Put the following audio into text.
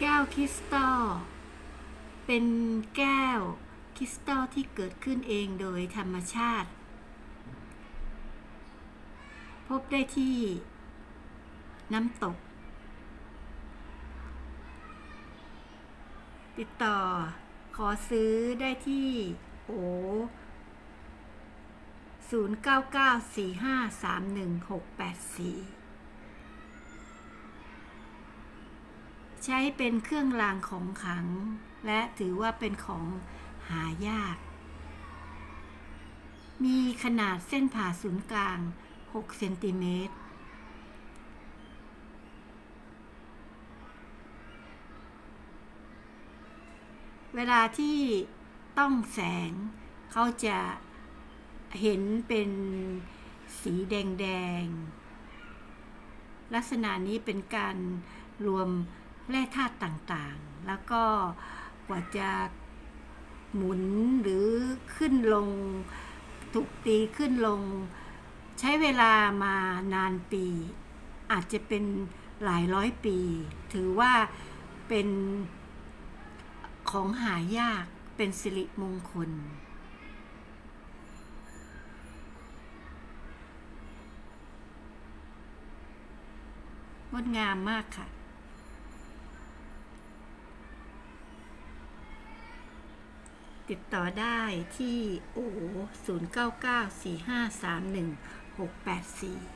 แก้วคริสตัลเป็นแก้วคริสตัลที่เกิดขึ้นเองโดยธรรมชาติ พบได้ที่น้ำตก ติดต่อขอซื้อได้ที่โอ0994531684 ใช้เป็นเครื่องรางของขลัง และถือว่าเป็นของหายาก มีขนาดเส้นผ่าศูนย์กลาง 6 เซนติเมตร เวลาที่ต้องแสงเขาจะเห็นเป็นสีแดง ๆ ลักษณะนี้เป็นการรวม แร่ธาตุต่างๆ แล้วก็กว่าจะหมุนหรือขึ้นลงถูกตีขึ้นลง ใช้เวลามานานปี อาจจะเป็นหลายร้อยปี ถือว่าเป็นของหายากเป็นสิริมงคล งดงามมากค่ะ ติดต่อได้ที่โอ0 9 9 4 5 3 1 6 8 4